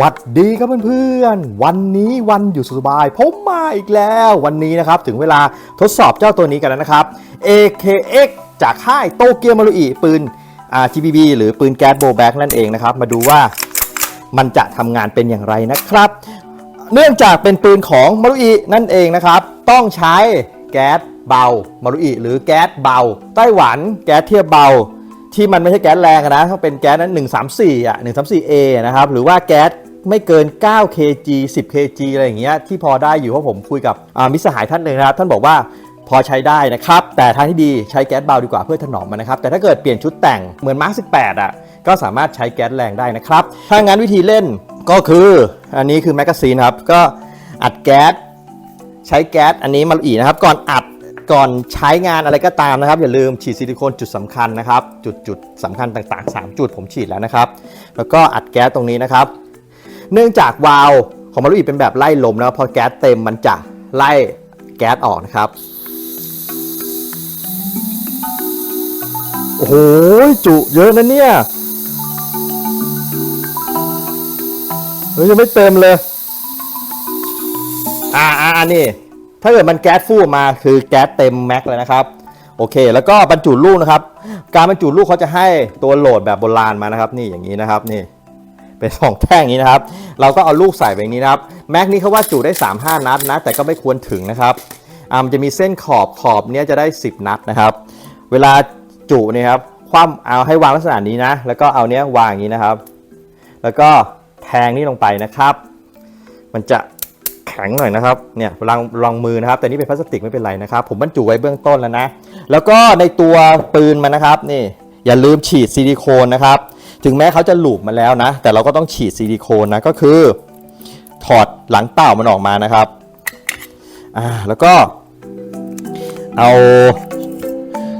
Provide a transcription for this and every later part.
หวัดดีครับเพื่อนๆ วันนี้วันอยู่สบาย ผมมาอีกแล้ววันนี้นะครับถึงเวลาทดสอบเจ้าตัวนี้กันแล้วนะครับ AKX จากค่ายโตเกียวมารุอิปืน GBB หรือปืนแก๊สโบแบ็กนั่นเองนะครับ มาดูว่ามันจะทำงานเป็นอย่างไรนะครับ เนื่องจากเป็นปืนของมารุอินั่นเองนะครับ ต้องใช้แก๊สเบามารุอิหรือแก๊สเบา ไต้หวันแก๊สเทียบเบาที่มันไม่ใช่แก๊สแรงนะต้องเป็นแก๊สนั้น134อะ 134A นะครับ หรือว่าแก๊ส ไม่เกิน 9 kg 10 kg อะไรอย่างเงี้ยที่พอได้อยู่เพราะผมคุยกับมิสหายท่านหนึ่งนะครับ ท่านบอกว่าพอใช้ได้นะครับ แต่ทางที่ดีใช้แก๊สเบาดีกว่าเพื่อถนอมมันนะครับ แต่ถ้าเกิดเปลี่ยนชุดแต่งเหมือนมาร์ค18 อะ ก็สามารถใช้แก๊สแรงได้นะครับ ถ้างั้นวิธีเล่นก็คืออันนี้คือแมกกาซีนครับ ก็อัดแก๊สใช้แก๊สอันนี้มาอีนะครับ ก่อนอัดก่อนใช้งานอะไรก็ตามนะครับ อย่าลืมฉีดซิลิโคนจุดสำคัญนะครับ จุดจุดสำคัญต่างๆ 3 จุดผมฉีดแล้วนะครับ แล้วก็อัดแก๊สตรงนี้นะครับ เนื่องจากวาล์วของมารุอีเป็นแบบไล่ลมแล้วพอแก๊สเต็มมันจะไล่แก๊สออกนะครับ โอ้โหจุเยอะนะเนี่ยเฮ้ยยังไม่เต็มเลย อ่าอ่านี่ ถ้าเกิดมันแก๊สฟู่มาคือแก๊สเต็มแม็กเลยนะครับโอเค แล้วก็บรรจุลูกนะครับ การบรรจุลูกเขาจะให้ตัวโหลดแบบโบราณมานะครับ นี่อย่างนี้นะครับนี่ เป็นสองแท่งนี้นะครับ เราก็เอาลูกใส่ไปนี้นะครับ แม็กนี้เขาว่าจุได้ 3 5 นัดนะ แต่ก็ไม่ควรถึงนะครับอ่ามันจะมีเส้นขอบขอบเนี้ยจะได้ 10 นัดนะครับ เวลาจุเนี่ยครับคว่ำเอาให้วางลักษณะนี้นะ แล้วก็เอาเนี้ยวางอย่างนี้นะครับ แล้วก็แทงนี่ลงไปนะครับ มันจะแข็งหน่อยนะครับ เนี่ยลองลองมือนะครับ แต่นี่เป็นพลาสติกไม่เป็นไรนะครับ ผมบรรจุไว้เบื้องต้นแล้วนะ แล้วก็ในตัวปืนมันนะครับ นี่ อย่าลืมฉีดซิลิโคนนะครับ ถึงแม้เขาจะหลูบมาแล้วนะ แต่เราก็ต้องฉีดซิลิโคนนะก็คือ ถอดหลังเต่ามันออกมานะครับอ่าแล้วก็เอา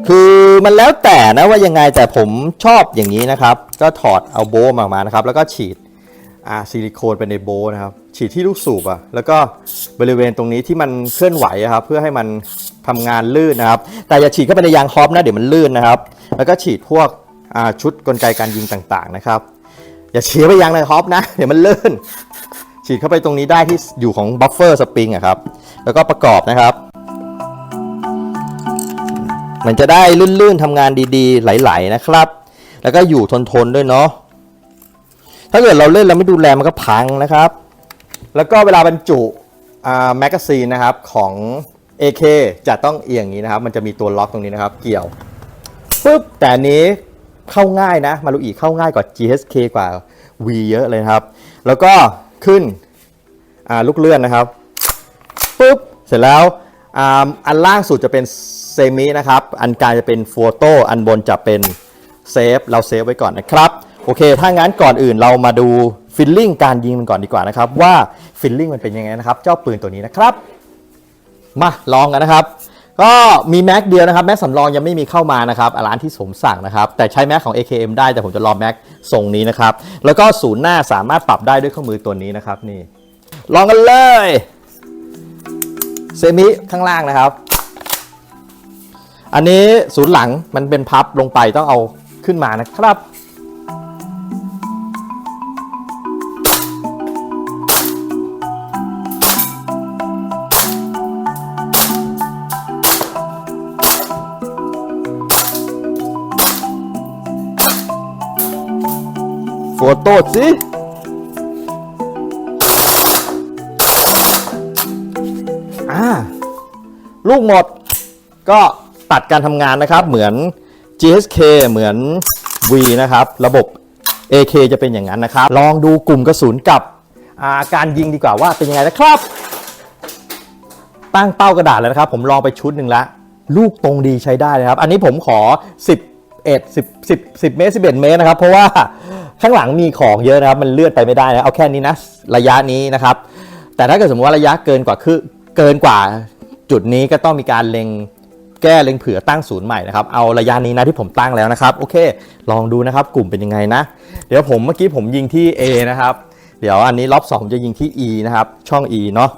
คือมันแล้วแต่นะว่ายังไงแต่ผมชอบอย่างนี้นะครับ ก็ถอดเอาโบว์ออกมานะครับ แล้วก็ฉีดอ่าซิลิโคนไปในโบนะครับ ฉีดที่ลูกสูบอะแล้วก็บริเวณตรงนี้ที่มันเคลื่อนไหวอะครับ เพื่อให้มันทำงานลื่นนะครับ แต่อย่าฉีดเข้าไปในยางฮอปนะเดี๋ยวมันลื่นนะครับ แล้วก็ฉีดพวก ชุดกลไกการยิงต่างๆนะครับ อย่าฉีดไปยางในฮอปนะ เดี๋ยวมันเลื่อนฉีดเข้าไปตรงนี้ได้ที่อยู่ของบัฟเฟอร์สปริงอะครับแล้วก็ประกอบนะครับ มันจะได้ลื่นๆทำงานดีๆ ไหลๆนะครับ แล้วก็อยู่ทนๆด้วยเนาะถ้าเกิดเราเล่นแล้วไม่ดูแลมันก็พังนะครับ แล้วก็เวลาบรรจุแมกกาซีนนะครับของ AK จะต้องเอียงอย่างนี้นะครับ มันจะมีตัวล็อกตรงนี้นะครับ เกี่ยวปุ๊บแต่นี้ เข้าง่ายนะ มารุอีเข้าง่ายกว่า GSK กว่า V เยอะเลยครับ แล้วก็ขึ้นลูกเลื่อนนะครับปุ๊บเสร็จแล้วอ,อันล่างสุดจะเป็นเซมินะครับ อันกลางจะเป็นโฟโต้อันบนจะเป็นเซฟเราเซฟไว้ก่อนนะครับโอเค ถ้างั้นก่อนอื่นเรามาดูฟิลลิ่งการยิงมันก่อนดีกว่านะครับว่าฟิลลิ่งมันเป็นยังไงนะครับ เจ้าปืนตัวนี้นะครับ มาลองกันนะครับ ก็มีแม็กเดียวนะครับแม็กสำรองยังไม่มีเข้ามานะครับร้านที่ผมสั่งนะครับแต่ใช้แม็กของ AKM ได้แต่ผมจะลอแม็กทรงนี้นะครับแล้วก็ศูนย์หน้าสามารถปรับได้ด้วยเครื่องมือตัวนี้นะครับนี่ลองกันเลยเซมิข้างล่างนะครับ อันนี้ศูนย์หลังมันเป็นพับลงไปต้องเอาขึ้นมานะครับ โฟโต้สิอ่าลูกหมดก็ตัดการทำงานนะครับ เหมือน GSK เหมือน V นะครับ ระบบ AK จะเป็นอย่างนั้นนะครับ ลองดูกลุ่มกระสุนกับอาการยิงดีกว่าว่าเป็นยังไงนะครับ ตั้งเป้ากระดาษแล้วนะครับ ผมลองไปชุดหนึ่งล้วลูกตรงดีใช้ได้นะครับ อันนี้ผมขอ 11 10 10 10เมตร11 เมตรนะครับ เพราะว่า ข้างหลังมีของเยอะนะครับมันเลื่อนไปไม่ได้นะเอาแค่นี้นะระยะนี้นะครับ แต่ถ้าเกิดสมมติว่าระยะเกินกว่าคือเกินกว่าจุดนี้ก็ต้องมีการเล็งแก้เล็งเผื่อตั้งศูนย์ใหม่นะครับ เอาระยะนี้นะที่ผมตั้งแล้วนะครับ โอเค ลองดูนะครับ กลุ่มเป็นยังไงนะ เดี๋ยวผมเมื่อกี้ผมยิงที่ A นะครับ เดี๋ยวอันนี้รอบ2ผมจะยิงที่ E นะครับ ช่อง E เนาะ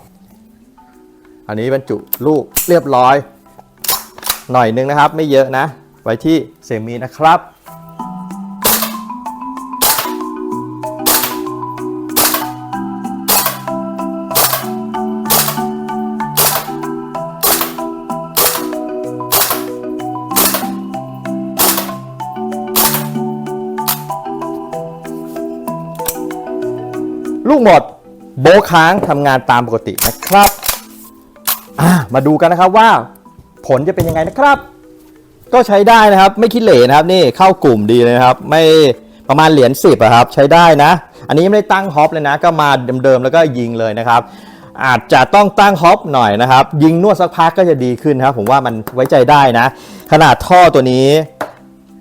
อันนี้บรรจุลูกเรียบร้อย หน่อยนึงนะครับ ไม่เยอะนะ ไว้ที่เซมินะครับ กหมด โบค้างทำงานตามปกตินะครับมาดูกันนะครับว่า ผลจะเป็นยังไงนะครับ ก็ใช้ได้นะครับ ไม่คิดเหร่นะครับ นี่เข้ากลุ่มดีเลยนะครับ ไม่ประมาณเหรียญสิบอะครับ ใช้ได้นะ อันนี้ไม่ได้ตั้งฮอปเลยนะ ก็มาเดิมๆแล้วก็ยิงเลยนะครับ อาจจะต้องตั้งฮอปหน่อยนะครับ ยิงนวดสักพักก็จะดีขึ้นนครับ ผมว่ามันไว้ใจได้นะ ขนาดท่อตัวนี้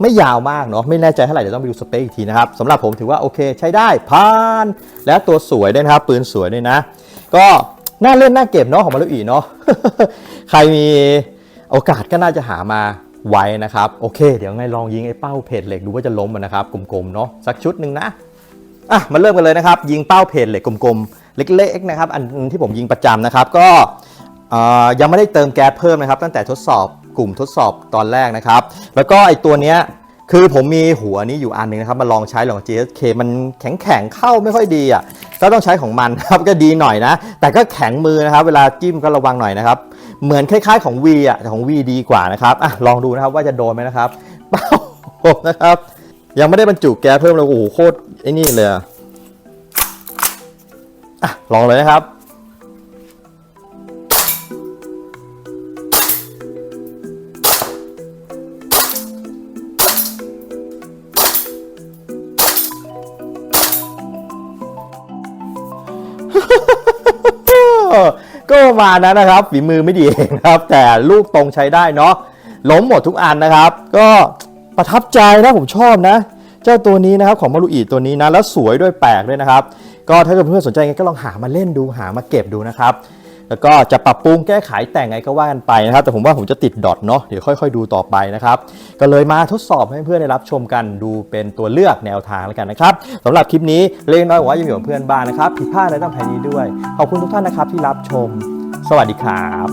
ไม่ยาวมากเนาะไม่แน่ใจเท่าไหร่เดี๋ยวต้องไปดูสเปคอีกทีนะครับสำหรับผมถือว่าโอเคใช้ได้ผ่านและตัวสวยด้วยนะครับ ปืนสวยด้วยนะ ก็น่าเล่นน่าเก็บเนาะของมารุอีเนาะใครมีโอกาสก็น่าจะหามาไว้นะครับโอเค เดี๋ยวไงลองยิงไอ้เป้าเพจเหล็กดูว่าจะล้มมันนะครับกลมๆเนาะสักชุดหนึ่งนะอะมาเริ่มกันเลยนะครับ ยิงเป้าเพจเหล็กกลมๆเล็กๆนะครับอันที่ผมยิงประจำนะครับก็ยังไม่ได้เติมแก๊สเพิ่มนะครับ ตั้งแต่ทดสอบ กลุ่มทดสอบตอนแรกนะครับ แล้วก็ไอตัวเนี้ยคือผมมีหัวนี้อยู่อันหนึงนะครับมาลองใช้ลอง GSK มันแข็งแข็งเข้าไม่ค่อยดีอะก็ต้องใช้ของมันครับก็ดีหน่อยนะ แต่ก็แข็งมือนะครับ เวลาจิ้มก็ระวังหน่อยนะครับ เหมือนคล้ายๆของ V อะแต่ของ V ดีกว่านะครับอะลองดูนะครับว่าจะโดนไหมนะครับเป้าผมนะครับ ยังไม่ได้บรรจุแก๊สเพิ่มเลยโอ้โหโคตรไอ้นี่เลยอะลองเลยนะครับ ก็ประมาณนั้นนะครับ ฝีมือไม่ดีเองครับ แต่ลูกตรงใช้ได้เนาะล้มหมดทุกอันนะครับ ก็ประทับใจนะผมชอบนะ เจ้าตัวนี้นะครับของมารุอีตัวนี้นะ แล้วสวยด้วยแปลกด้วยนะครับ ก็ถ้าเกิดเพื่อนสนใจก็ลองหามาเล่นดูหามาเก็บดูนะครับ แล้วก็จะปรับปรุงแก้ไขแต่งไงก็ว่ากันไปนะครับ แต่ผมว่าผมจะติดดอทเนาะเดี๋ยวค่อยๆ ดูต่อไปนะครับ ก็เลยมาทดสอบให้เพื่อนได้รับชมกันดูเป็นตัวเลือกแนวทางแล้วกันนะครับสำหรับคลิปนี้เล็กน้อยวังว่าจะมีกับเพื่อนบ้านนะครับผิดพลาดอะไรต้องแผนนี้ด้วย ขอบคุณทุกท่านนะครับที่รับชม สวัสดีครับ